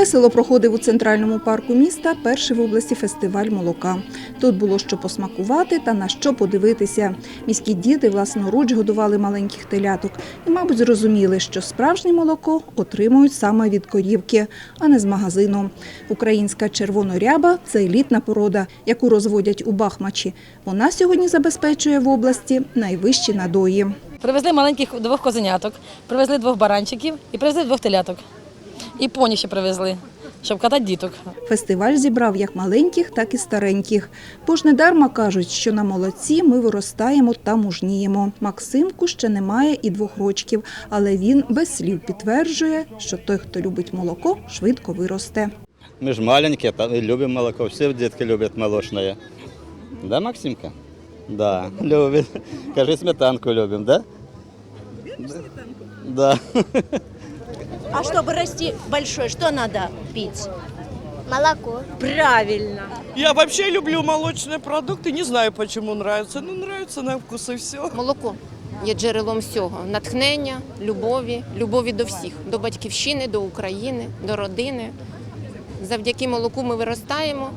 Весело проходив у центральному парку міста перший в області фестиваль молока. Тут було що посмакувати та на що подивитися. Міські діти власноруч годували маленьких теляток і, мабуть, зрозуміли, що справжнє молоко отримують саме від корівки, а не з магазину. Українська червоноряба це елітна порода, яку розводять у Бахмачі. Вона сьогодні забезпечує в області найвищі надої. Привезли маленьких двох козеняток, привезли двох баранчиків і привезли двох теляток. І поні ще привезли, щоб катати діток. Фестиваль зібрав як маленьких, так і стареньких. Бо ж недарма кажуть, що на молодці ми виростаємо та мужніємо. Максимку ще не має і двох рочків, але він без слів підтверджує, що той, хто любить молоко, швидко виросте. Мы же маленькие, та- и любим молоко. Все детки любят молочное. Да, Максимка? Да, любит. Скажи, сметанку любим, да? Да. А чтобы расти большой, что надо пить? Молоко. Правильно. Я вообще люблю молочные продукты, не знаю, почему нравится. Ну, нравится на вкус и все. Молоко є джерелом всього натхнення, любові, любові до всіх, до батьківщини, до України, до родини. Завдяки молоку ми виростаємо,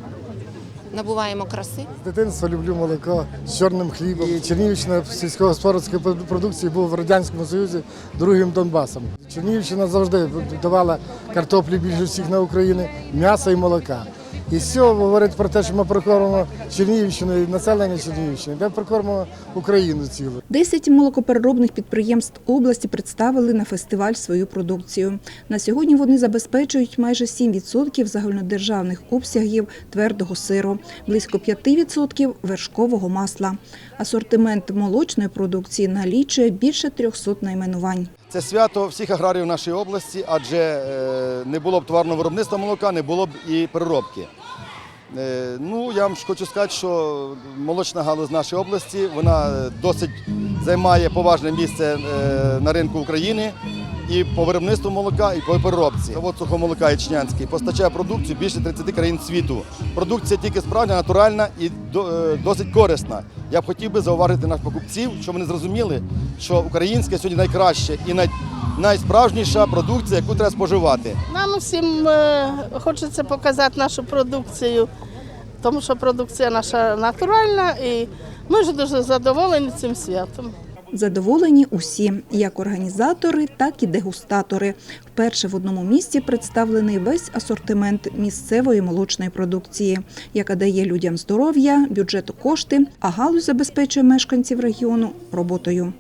набуваємо краси. З дитинства люблю молоко з чорним хлібом. І Чернігівщина сільськогосподарської продукції був в Радянському Союзі другим Донбасом. Чернігівщина завжди давала картоплі більше всіх на Україні, м'яса і молока. І все говорить про те, що ми прокормимо Чернігівщину і населення Чернігівщини, де прокормимо Україну цілу. Десять молокопереробних підприємств області представили на фестиваль свою продукцію. На сьогодні вони забезпечують майже 7% загальнодержавних обсягів твердого сиру, близько 5% вершкового масла. Асортимент молочної продукції налічує більше 300 найменувань. Це свято всіх аграріїв нашої області, адже е, не було б товарного виробництва молока, не було б і переробки. Е, Ну, я вам хочу сказати, що молочна галузь нашої області вона е, досить займає поважне місце на ринку України і по виробництву молока, і по переробці. Завод сухого молока Ячнянський постачає продукцію більше 30 країн світу. Продукція тільки справжня, натуральна і досить корисна. Я б хотів би зауважити наших покупців, щоб вони зрозуміли, що українське сьогодні найкраще і най, найсправжніша продукція, яку треба споживати. Нам усім е, хочеться показати нашу продукцію, тому що продукція наша натуральна і ми ж дуже задоволені цим святом. Задоволені усі, як організатори, так і дегустатори. Вперше в одному місці представлений весь асортимент місцевої молочної продукції, яка дає людям здоров'я, бюджету кошти, а галузь забезпечує мешканців регіону роботою.